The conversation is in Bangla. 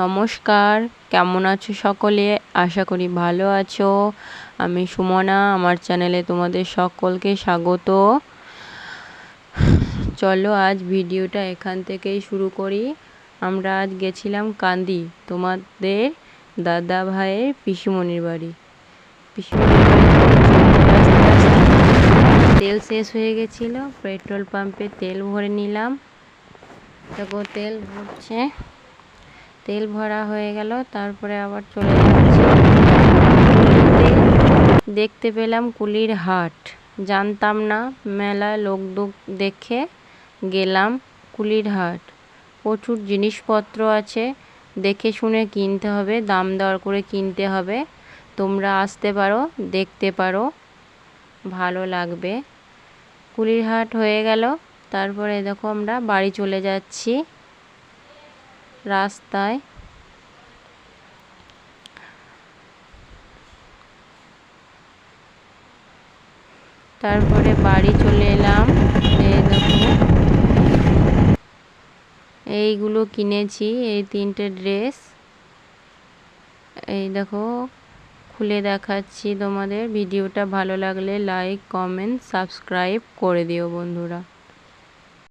নমস্কার, কেমন আছো সকলে? আশা করি ভালো আছো। আমি সুমনা, আমার চ্যানেলে তোমাদের সকলকে স্বাগত। চলো আজ ভিডিওটা এখান থেকেই শুরু করি। আমরা আজ গেছিলাম কান্দি, তোমাদের দাদা ভাইয়ের পিসিমণির বাড়ি তেল শেষ হয়ে গেছিল, পেট্রোল পাম্পে তেল ভরে নিলাম। দেখো তেল ভরছে। তেল ভরা হয়ে গেল, তারপরে আবার চলে যাচ্ছি। দেখতে পেলাম কুলির হাট। জানতাম না মেলায় লোক দেখে গেলাম কুলির হাট। প্রচুর জিনিসপত্র আছে, দেখে শুনে কিনতে হবে, দাম দর করে কিনতে হবে। তোমরা আসতে পারো, দেখতে পারো, ভালো লাগবে। কুলির হাট হয়ে গেল, তারপরে দেখো আমরা বাড়ি চলে যাচ্ছি। রাস্তায়। তারপরে বাড়ি চলে এলাম। এইগুলো কিনেছি, এই তিনটে ড্রেস। এই দেখো, খুলে দেখাচ্ছি তোমাদের। ভিডিওটা ভালো লাগলে লাইক কমেন্ট সাবস্ক্রাইব করে দিও বন্ধুরা।